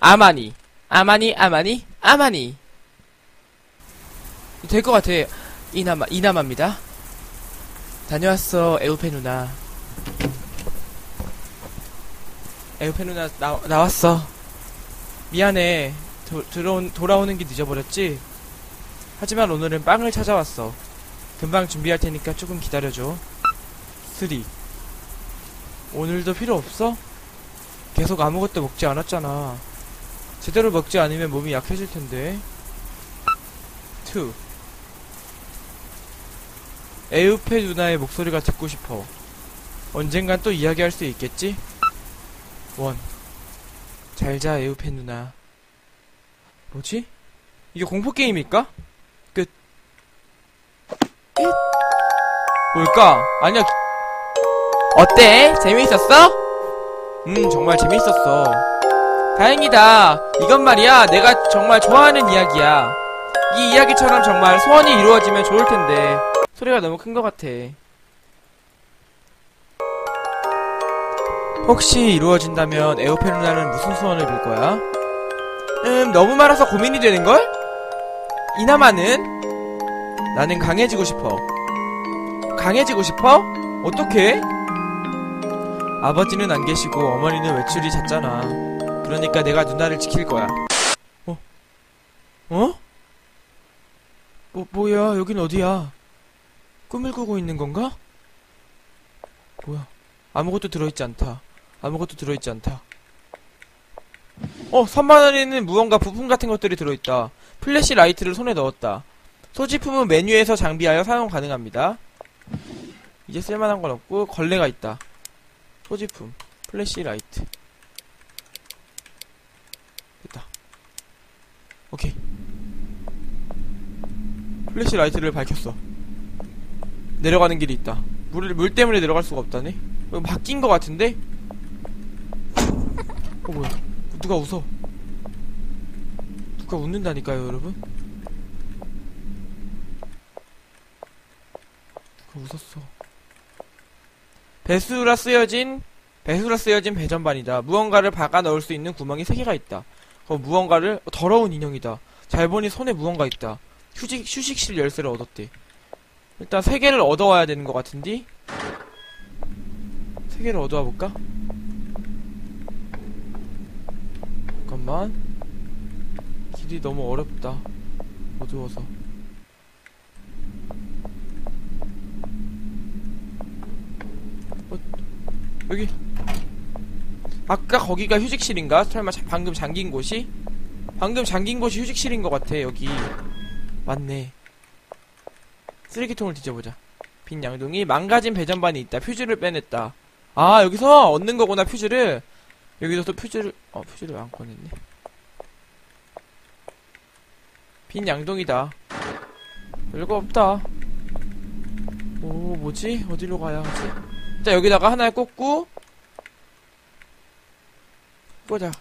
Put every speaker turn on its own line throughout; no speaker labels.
아마니. 아마니, 아마니, 아마니. 될 것 같아. 이나마, 이나마입니다. 다녀왔어, 에우페 누나. 에우페 누나, 나, 나왔어. 미안해. 도, 들어온, 돌아오는 게 늦어버렸지? 하지만 오늘은 빵을 찾아왔어. 금방 준비할 테니까 조금 기다려줘. 3. 오늘도 필요 없어? 계속 아무것도 먹지 않았잖아. 제대로 먹지 않으면 몸이 약해질 텐데. 2. 에우페 누나의 목소리가 듣고 싶어. 언젠간 또 이야기할 수 있겠지? 1. 잘자, 에우페 누나. 뭐지? 이게 공포게임일까? 끝. 끝. 뭘까? 아니야. 어때? 재미있었어? 음, 정말 재미있었어. 다행이다. 이건 말이야, 내가 정말 좋아하는 이야기야. 이 이야기처럼 정말 소원이 이루어지면 좋을 텐데. 소리가 너무 큰 것 같아. 혹시 이루어진다면 에오페 누나는 무슨 소원을 빌 거야? 음, 너무 많아서 고민이 되는걸? 이나마는? 나는 강해지고 싶어. 강해지고 싶어? 어떻게? 아버지는 안 계시고 어머니는 외출이 잦잖아. 그러니까 내가 누나를 지킬 거야. 어? 어? 뭐, 뭐야, 여긴 어디야? 꿈을 꾸고 있는 건가? 뭐야, 아무것도 들어있지 않다. 아무것도 들어있지 않다. 어, 3만원에는 무언가 부품 같은 것들이 들어있다. 플래시 라이트를 손에 넣었다. 소지품은 메뉴에서 장비하여 사용 가능합니다. 이제 쓸만한 건 없고, 걸레가 있다. 소지품, 플래시 라이트. 됐다. 오케이. 플래시 라이트를 밝혔어. 내려가는 길이 있다. 물, 물 때문에 내려갈 수가 없다네? 이거 바뀐 것 같은데? 어, 뭐야. 누가 웃어. 누가 웃는다니까요, 여러분? 누가 웃었어. 배수라 쓰여진, 배수라 쓰여진 배전반이다. 무언가를 박아 넣을 수 있는 구멍이 3개가 있다. 어, 무언가를, 어, 더러운 인형이다. 잘 보니 손에 무언가 있다. 휴식, 휴식실 열쇠를 얻었대. 일단 3개를 얻어와야 되는 것 같은데? 3개를 얻어와 볼까? 잠깐만. 길이 너무 어렵다. 어두워서. 어, 여기. 아까 거기가 휴식실인가? 설마 자- 방금 잠긴 곳이? 방금 잠긴 곳이 휴식실인 것 같아, 여기. 맞네. 쓰레기통을 뒤져보자. 빈 양동이 망가진 배전반이 있다. 퓨즈를 빼냈다. 아, 여기서 얻는 거구나, 퓨즈를. 여기서 또 퓨즈를, 어, 퓨즈를 안 꺼냈네. 빈 양동이다. 별거 없다. 오, 뭐지? 어디로 가야 하지? 자, 여기다가 하나 꽂고, 꽂아.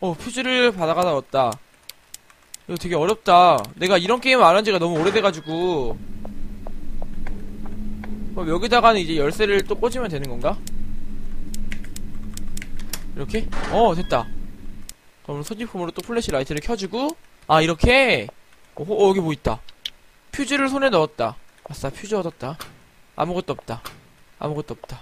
어, 퓨즈를 바다가 넣었다. 이거 되게 어렵다. 내가 이런 게임 안 한 지가 너무 오래돼가지고. 그럼 여기다가는 이제 열쇠를 또 꽂으면 되는 건가? 이렇게? 어, 됐다. 그럼 소지품으로 또 플래시 라이트를 켜주고, 아, 이렇게? 어, 어, 여기 뭐 있다. 퓨즈를 손에 넣었다. 아싸, 퓨즈 얻었다. 아무것도 없다. 아무것도 없다.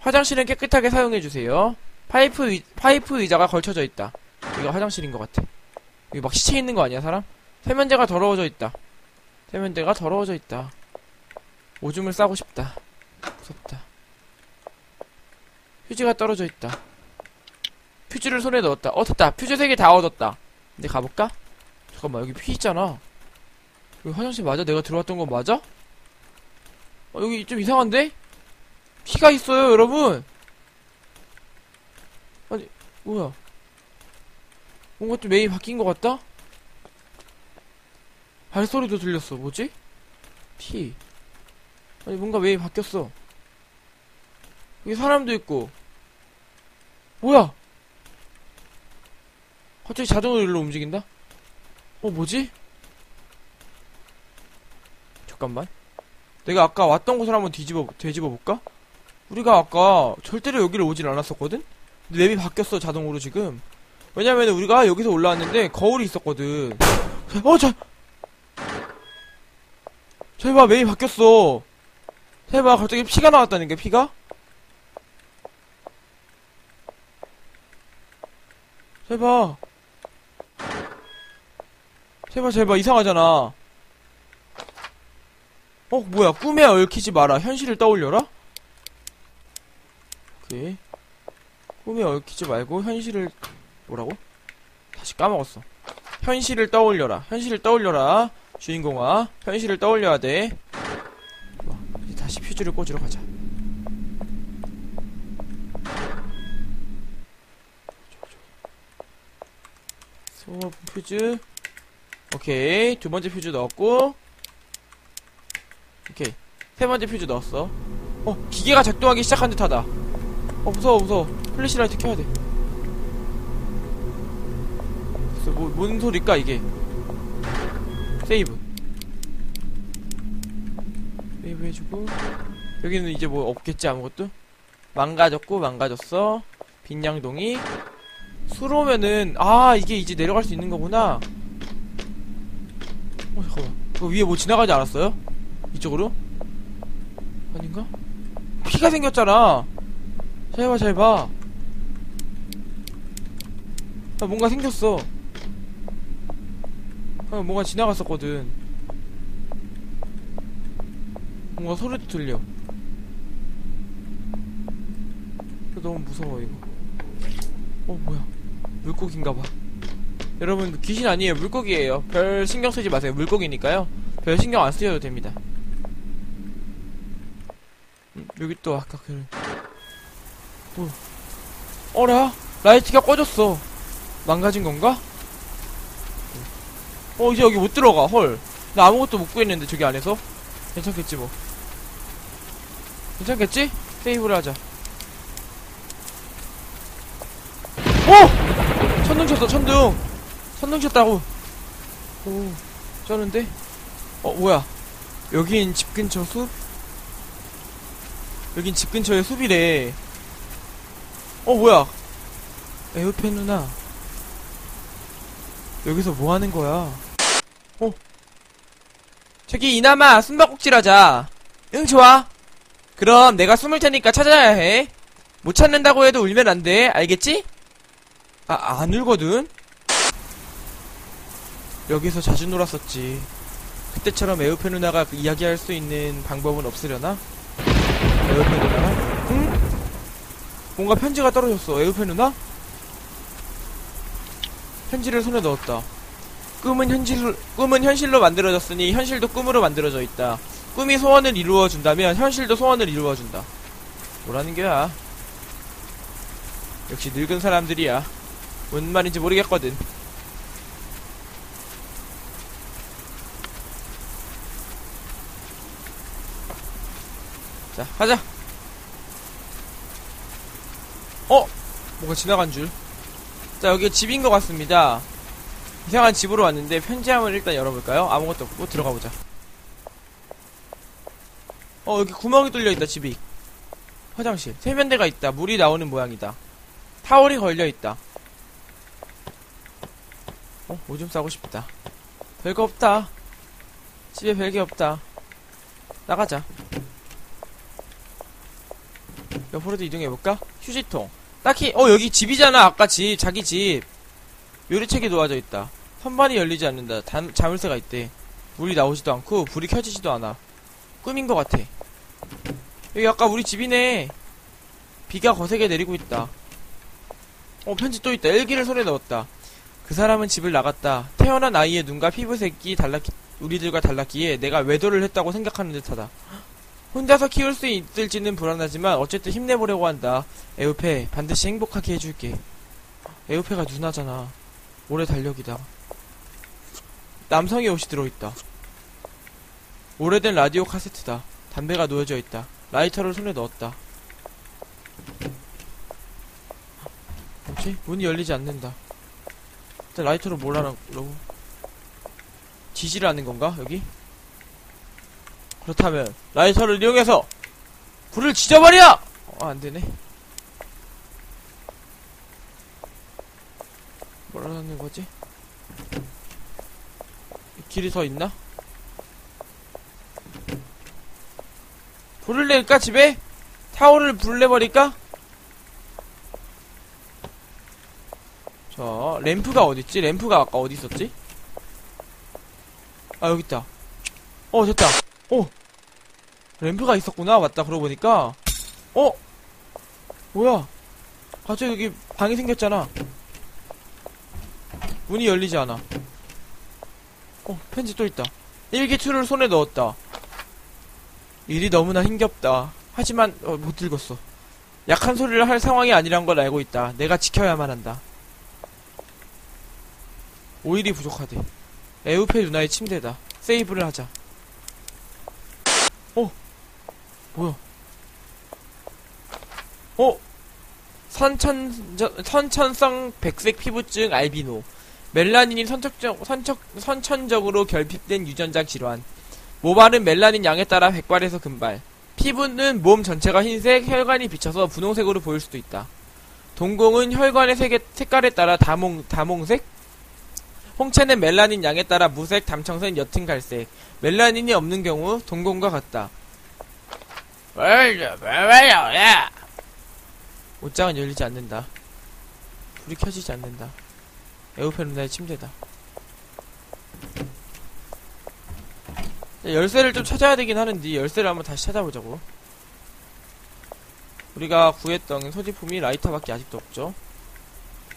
화장실은 깨끗하게 사용해주세요. 파이프, 의, 파이프 의자가 걸쳐져 있다. 이거 화장실인 것 같아. 여기 막 시체 있는 거 아니야, 사람? 세면대가 더러워져 있다. 세면대가 더러워져 있다. 오줌을 싸고 싶다. 무섭다. 휴지가 떨어져 있다. 퓨즈를 손에 넣었다. 어, 됐다. 퓨즈 3개 다 얻었다. 이제 가볼까? 잠깐만, 여기 피 있잖아. 여기 화장실 맞아? 내가 들어왔던 건 맞아? 어, 여기 좀 이상한데? 피가 있어요, 여러분! 아니, 뭐야. 뭔가 좀 메이 바뀐 것 같다? 발소리도 들렸어. 뭐지? 피. 아니, 뭔가 메이 바뀌었어. 여기 사람도 있고. 뭐야? 갑자기 자동으로 일로 움직인다? 어, 뭐지? 잠깐만. 내가 아까 왔던 곳을 한번 뒤집어, 뒤집어 볼까? 우리가 아까 절대로 여기를 오질 않았었거든? 근데 맵이 바뀌었어, 자동으로 지금. 왜냐면 우리가 여기서 올라왔는데 거울이 있었거든. 어, 자! 잘 봐, 맵이 바뀌었어. 잘 봐, 갑자기 피가 나왔다는 게, 피가? 봐, 잘 봐, 이상하잖아. 어, 뭐야, 꿈에 얽히지 마라. 현실을 떠올려라? 오케이. 꿈에 얽히지 말고, 현실을, 뭐라고? 다시 까먹었어. 현실을 떠올려라. 현실을 떠올려라. 주인공아, 현실을 떠올려야 돼. 다시 퓨즈를 꽂으러 가자. 소모품 퓨즈. 오케이. 두 번째 퓨즈 넣었고. 오케이. 세 번째 퓨즈 넣었어. 어, 기계가 작동하기 시작한 듯 하다. 어, 무서워, 무서워. 플래시라이트 켜야 돼. 그래서 뭐, 뭔 소리일까, 이게? 세이브. 세이브 해주고. 여기는 이제 뭐 없겠지, 아무것도? 망가졌고, 망가졌어. 빈양동이. 수로면은, 아, 이게 이제 내려갈 수 있는 거구나. 어, 잠깐만. 그 위에 뭐 지나가지 않았어요? 이쪽으로? 아닌가? 피가 생겼잖아. 잘 봐, 잘 봐. 아, 뭔가 생겼어. 아, 뭔가 지나갔었거든. 뭔가 소리도 들려. 너무 무서워, 이거. 어, 뭐야. 물고기인가봐. 여러분, 귀신 아니에요. 물고기예요. 별 신경 쓰지 마세요. 물고기니까요. 별 신경 안 쓰셔도 됩니다. 음, 여기 또 아까 그, 뭐, 어라? 라이트가 꺼졌어. 망가진 건가? 어, 이제 여기 못 들어가. 헐. 나 아무것도 못 구했는데, 저기 안에서. 괜찮겠지, 뭐. 괜찮겠지? 세이브를 하자. 어! 천둥 쳤어, 천둥! 천둥 쳤다고. 오, 쩌는데? 어, 뭐야. 여긴 집 근처 숲? 여긴 집 근처에 숲이래. 어, 뭐야. 에어펜 누나. 여기서 뭐 하는 거야? 어. 저기, 이나마, 숨바꼭질 하자. 응, 좋아. 그럼 내가 숨을 테니까 찾아야 해. 못 찾는다고 해도 울면 안 돼. 알겠지? 아, 안 울거든? 여기서 자주 놀았었지. 그때처럼 에어페 누나가 그 이야기할 수 있는 방법은 없으려나? 에어페 누나가? 응? 뭔가 편지가 떨어졌어. 에어페 누나? 편지를 손에 넣었다. 꿈은 현실, 꿈은 현실로 만들어졌으니 현실도 꿈으로 만들어져 있다. 꿈이 소원을 이루어준다면 현실도 소원을 이루어준다. 뭐라는 거야? 역시 늙은 사람들이야. 뭔 말인지 모르겠거든. 자, 가자. 어? 뭔가 지나간 줄. 자, 여기 집인 것 같습니다. 이상한 집으로 왔는데 편지함을 일단 열어볼까요? 아무것도 없고 들어가 보자. 어, 여기 구멍이 뚫려 있다, 집이. 화장실. 세면대가 있다. 물이 나오는 모양이다. 타월이 걸려 있다. 어, 오줌 싸고 싶다. 별거 없다. 집에 별게 없다. 나가자. 옆으로도 이동해볼까? 휴지통. 딱히, 어, 여기 집이잖아. 아까 집, 자기 집. 요리책이 놓아져 있다. 선반이 열리지 않는다. 담, 자물쇠가 있대. 물이 나오지도 않고, 불이 켜지지도 않아. 꿈인 것 같아. 여기 아까 우리 집이네. 비가 거세게 내리고 있다. 어, 편지 또 있다. 일기를 손에 넣었다. 그 사람은 집을 나갔다. 태어난 아이의 눈과 피부색이 달랐기, 우리들과 달랐기에 내가 외도를 했다고 생각하는 듯하다. 혼자서 키울 수 있을지는 불안하지만 어쨌든 힘내보려고 한다. 에우페, 반드시 행복하게 해줄게. 에우페가 누나잖아. 오래 달력이다. 남성의 옷이 들어있다. 오래된 라디오 카세트다. 담배가 놓여져 있다. 라이터를 손에 넣었다. 뭐지? 문이 열리지 않는다. 일단 라이터로 뭘 하라고? 지지를 하는 건가? 여기? 그렇다면 라이터를 이용해서 불을 지져버려! 어, 안 되네. 뭐라는 거지? 길이 더 있나? 불을 낼까, 집에? 타워를 불을 내버릴까? 자, 램프가 어딨지? 램프가 아까 어디 있었지? 아, 여기 있다. 어, 됐다. 어! 램프가 있었구나. 맞다. 그러고 보니까. 어? 뭐야? 갑자기 여기 방이 생겼잖아. 문이 열리지 않아. 어, 편지 또 있다. 일기투를 손에 넣었다. 일이 너무나 힘겹다. 하지만 어, 못 읽었어. 약한 소리를 할 상황이 아니란 걸 알고 있다. 내가 지켜야만 한다. 오일이 부족하대. 에우페 누나의 침대다. 세이브를 하자. 어? 뭐야? 어? 선천, 선천성 백색 피부증 알비노. 멜라닌이 선척적, 선척, 선천적으로 결핍된 유전자 질환. 모발은 멜라닌 양에 따라 백발에서 금발. 피부는 몸 전체가 흰색, 혈관이 비쳐서 분홍색으로 보일 수도 있다. 동공은 혈관의 색에, 색깔에 따라 다몽, 다몽색? 홍채는 멜라닌 양에 따라 무색, 담청색, 옅은 갈색. 멜라닌이 없는 경우 동공과 같다. 옷장은 열리지 않는다. 불이 켜지지 않는다. 에어페르나의 침대다. 자, 열쇠를 좀 찾아야 되긴 하는데 열쇠를 한번 다시 찾아보자고. 우리가 구했던 소지품이 라이터밖에 아직도 없죠.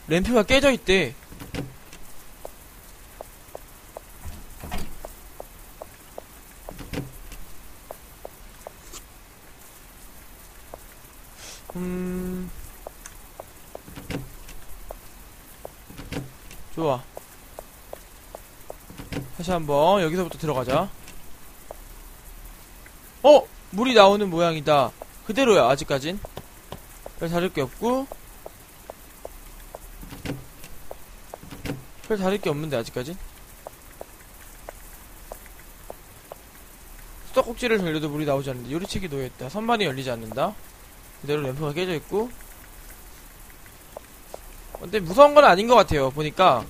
램프가 깨져 있대. 음. 좋아. 다시 한번 여기서부터 들어가자. 어! 물이 나오는 모양이다. 그대로야, 아직까진. 별 다를 게 없고. 별 다를 게 없는데, 아직까진. 수도꼭지를 돌려도 물이 나오지 않는데, 요리책이 놓여있다. 선반이 열리지 않는다. 그대로 램프가 깨져 있고. 근데 무서운 건 아닌 것 같아요. 보니까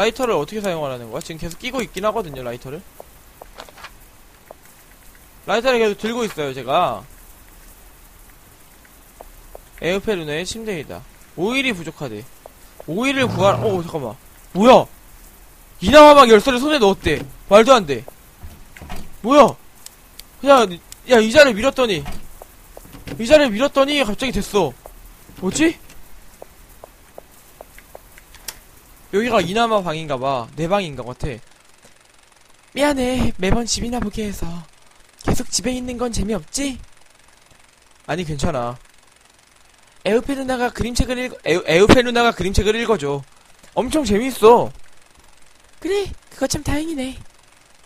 라이터를 어떻게 사용하라는 거야? 지금 계속 끼고 있긴 하거든요. 라이터를. 라이터를 계속 들고 있어요. 제가. 에어페르네의 침대이다. 오일이 부족하대. 오일을 구하라. 어 잠깐만. 뭐야? 이나마막 열쇠를 손에 넣었대. 말도 안 돼. 뭐야? 그냥 야 의자를 밀었더니 의자를 밀었더니 갑자기 됐어 뭐지? 여기가 이나마 방인가봐 내 방인가 같아 미안해 매번 집이나 보게 해서 계속 집에 있는 건 재미없지? 아니 괜찮아 에우페 누나가 그림책을 읽 에우, 에우페 누나가 그림책을 읽어줘 엄청 재밌어 그래 그거 참 다행이네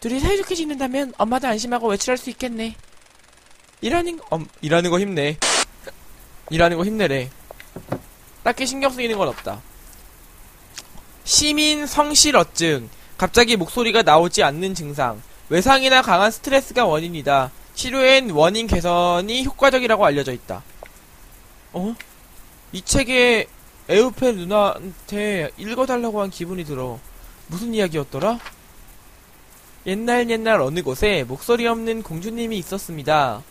둘이 사이좋게 지낸다면 엄마도 안심하고 외출할 수 있겠네. 일하는 거, 엄, 일하는 거 힘내. 일하는 거 힘내래. 딱히 신경 쓰이는 건 없다. 시민 성실어증. 갑자기 목소리가 나오지 않는 증상. 외상이나 강한 스트레스가 원인이다. 치료엔 원인 개선이 효과적이라고 알려져 있다. 어? 이 책에 에우페 누나한테 읽어달라고 한 기분이 들어. 무슨 이야기였더라? 옛날 옛날 어느 곳에 목소리 없는 공주님이 있었습니다.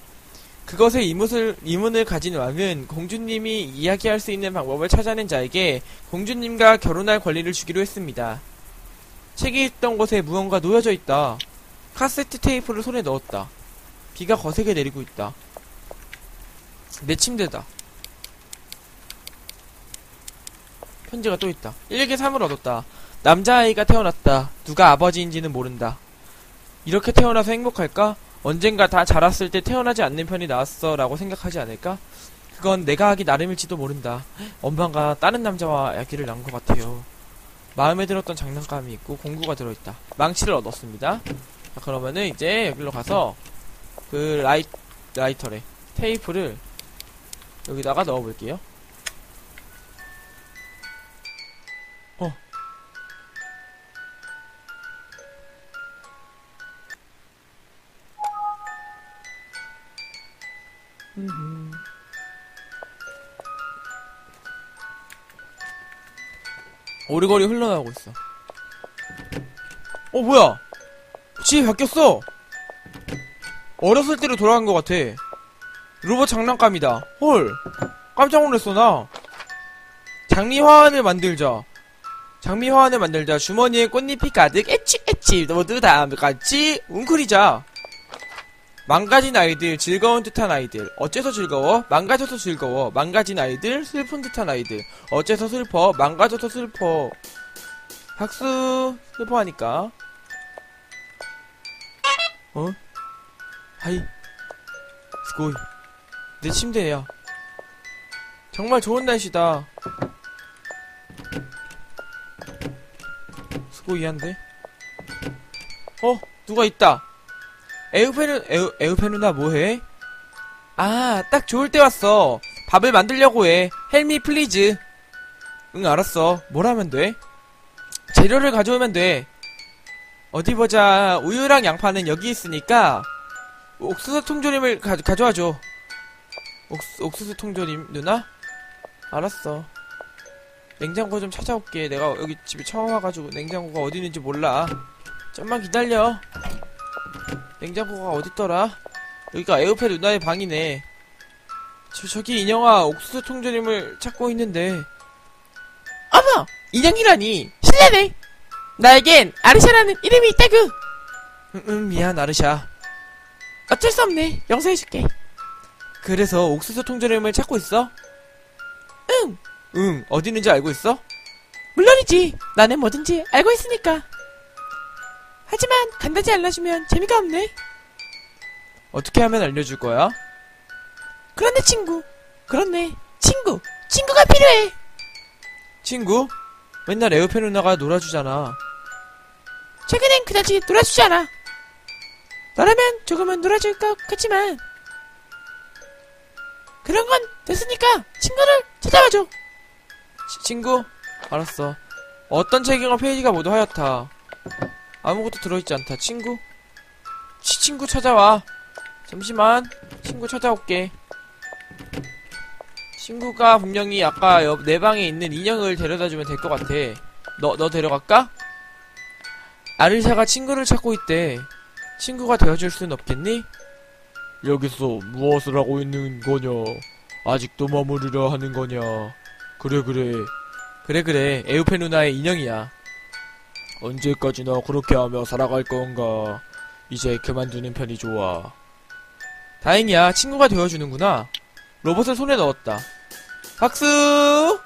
그것의 이문을, 이문을 가진 왕은 공주님이 이야기할 수 있는 방법을 찾아낸 자에게 공주님과 결혼할 권리를 주기로 했습니다. 책이 있던 곳에 무언가 놓여져 있다. 카세트 테이프를 손에 넣었다. 비가 거세게 내리고 있다. 내 침대다. 편지가 또 있다. 1기 3을 얻었다. 남자아이가 태어났다. 누가 아버지인지는 모른다. 이렇게 태어나서 행복할까? 언젠가 다 자랐을 때 태어나지 않는 편이 나았어 라고 생각하지 않을까? 그건 내가 하기 나름일지도 모른다. 엄마가 다른 남자와 아기를 낳은 것 같아요. 마음에 들었던 장난감이 있고 공구가 들어있다. 망치를 얻었습니다. 자, 그러면은 이제 여기로 가서 그 라이, 라이터래. 테이프를 여기다가 넣어볼게요. 오리거리 흘러나오고 있어. 어, 뭐야? 집이 바뀌었어! 어렸을 때로 돌아간 것 같아. 로봇 장난감이다. 헐. 깜짝 놀랐어, 나. 장미 화환을 만들자. 장미 화환을 만들자. 주머니에 꽃잎이 가득, 에치, 에치. 모두 다 같이 웅크리자. 망가진 아이들, 즐거운 듯한 아이들. 어째서 즐거워? 망가져서 즐거워. 망가진 아이들, 슬픈 듯한 아이들. 어째서 슬퍼? 망가져서 슬퍼. 박수. 슬퍼하니까. 어? 하이. 스고이. 내 침대야. 정말 좋은 날씨다. 스고이한데? 어? 누가 있다. 에우페누, 에우, 에우페누나 뭐해? 아, 딱 좋을 때 왔어. 밥을 만들려고 해. 헬미 플리즈. 응, 알았어. 뭘 하면 돼? 재료를 가져오면 돼. 어디 보자. 우유랑 양파는 여기 있으니까 옥수수 통조림을 가, 가져와줘. 옥수, 옥수수 통조림 누나? 알았어. 냉장고 좀 찾아올게. 내가 여기 집에 처음 와가지고 냉장고가 어디 있는지 몰라. 좀만 기다려. 냉장고가 어딨더라? 여기가 에어페 누나의 방이네. 저, 저기 인형아 옥수수 통조림을 찾고 있는데. 어머! 인형이라니! 실례네! 나에겐 아르샤라는 이름이 있다구! 응, 응, 미안, 아르샤. 어쩔 수 없네. 용서해줄게. 그래서 옥수수 통조림을 찾고 있어? 응. 응, 어디 있는지 알고 있어? 물론이지. 나는 뭐든지 알고 있으니까. 하지만 간단히 알려주면 재미가 없네. 어떻게 하면 알려줄 거야? 그런데 친구. 그렇네. 친구. 친구가 필요해. 친구? 맨날 에어페 누나가 놀아주잖아. 최근엔 그다지 놀아주지 않아. 너라면 조금은 놀아줄 것 같지만 그런 건 됐으니까 친구를 찾아와줘. 치- 친구? 알았어. 어떤 책임과 페이지가 모두 하얗다. 아무것도 들어있지 않다. 친구? 치, 친구 찾아와. 잠시만. 친구 찾아올게. 친구가 분명히 아까 옆 내 방에 있는 인형을 데려다주면 될 것 같아. 너, 너 데려갈까? 아르샤가 친구를 찾고 있대. 친구가 되어줄 순 없겠니?
여기서 무엇을 하고 있는 거냐? 아직도 머무르려 하는 거냐? 그래 그래
그래 그래 에우페 누나의 인형이야
언제까지나 그렇게 하며 살아갈 건가? 이제 그만두는 편이 좋아.
다행이야. 친구가 되어주는구나. 로봇을 손에 넣었다. 박수!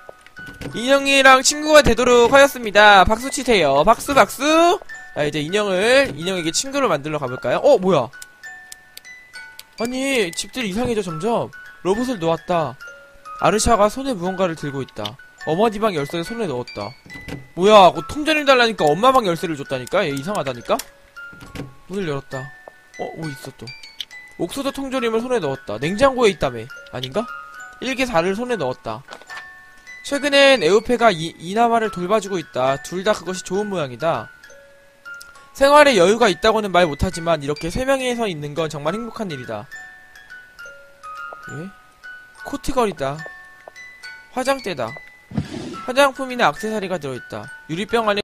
인형이랑 친구가 되도록 하였습니다. 박수 치세요. 박수 박수! 자 이제 인형을 인형에게 친구를 만들러 가볼까요? 어 뭐야? 아니 집들이 이상해져 점점. 로봇을 놓았다. 아르샤가 손에 무언가를 들고 있다 어머니 방 열쇠를 손에 넣었다 뭐야 그 통전을 달라니까 엄마 방 열쇠를 줬다니까 얘 이상하다니까 문을 열었다 어 뭐 있어 또 옥수수 통조림을 손에 넣었다. 냉장고에 있다며. 아닌가? 일개 4를 손에 넣었다. 최근엔 에우페가 이, 이나마를 돌봐주고 있다. 둘 다 그것이 좋은 모양이다. 생활에 여유가 있다고는 말 못하지만 이렇게 세 명이서 있는 건 정말 행복한 일이다. 예? 코트걸이다. 화장대다. 화장품이나 액세서리가 들어있다. 유리병 안에